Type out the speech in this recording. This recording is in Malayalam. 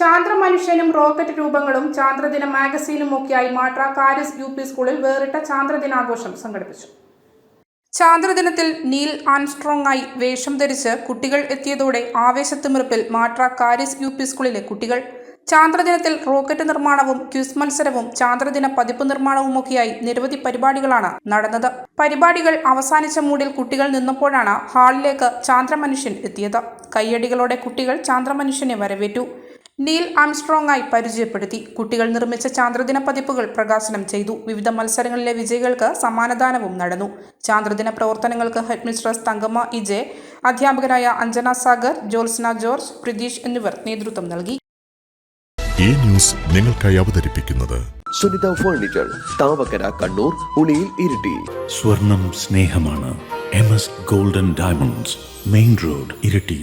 ചാന്ദ്ര മനുഷ്യനും റോക്കറ്റ് രൂപങ്ങളും ചാന്ദ്രദിന മാഗസീനും ഒക്കെയായി മാട്ര കാരിസ് യു പി സ്കൂളിൽ വേറിട്ട ചാന്ദ്രദിനാഘോഷം സംഘടിപ്പിച്ചു. ചാന്ദ്രദിനത്തിൽ നീൽ ആൻസ്ട്രോങ്ങായി വേഷം ധരിച്ച് കുട്ടികൾ എത്തിയതോടെ ആവേശത്തിമിറപ്പിൽ മാട്ര കാരിസ് യു പി സ്കൂളിലെ കുട്ടികൾ. ചാന്ദ്രദിനത്തിൽ റോക്കറ്റ് നിർമ്മാണവും ക്വിസ് മത്സരവും ചാന്ദ്രദിന പതിപ്പ് നിർമ്മാണവുമൊക്കെയായി നിരവധി പരിപാടികളാണ് നടന്നത്. പരിപാടികൾ അവസാനിച്ച മൂടിൽ കുട്ടികൾ നിന്നപ്പോഴാണ് ഹാളിലേക്ക് ചാന്ദ്രമനുഷ്യൻ എത്തിയത്. കയ്യടികളോടെ കുട്ടികൾ ചാന്ദ്രമനുഷ്യനെ വരവേറ്റു. നീൽ ആംസ്ട്രോങ്ങായി പരിചയപ്പെടുത്തി. കുട്ടികൾ നിർമ്മിച്ച ചാന്ദ്രദിന പതിപ്പുകൾ പ്രകാശനം ചെയ്തു. വിവിധ മത്സരങ്ങളിലെ വിജയികൾക്ക് സമ്മാനദാനവും നടന്നു. ചാന്ദ്രദിന പ്രവർത്തനങ്ങൾക്ക് ഹെഡ്മിസ്ട്രസ് തങ്കമ്മ ഇജെ അധ്യാപകരായ അഞ്ജന സാഗർ ജോത്സ്ന ജോർജ് പ്രതീഷ് എന്നിവർ നേതൃത്വം നൽകി. ഈ ന്യൂസ് നിങ്ങൾക്കായി അവതരിപ്പിക്കുന്നത് സുനിത ഫേർണിച്ചർ താവക്കര കണ്ണൂർ ഉളിയിൽ ഇരിട്ടി. സ്വർണം സ്നേഹമാണ്. M S golden diamonds main road Iritty.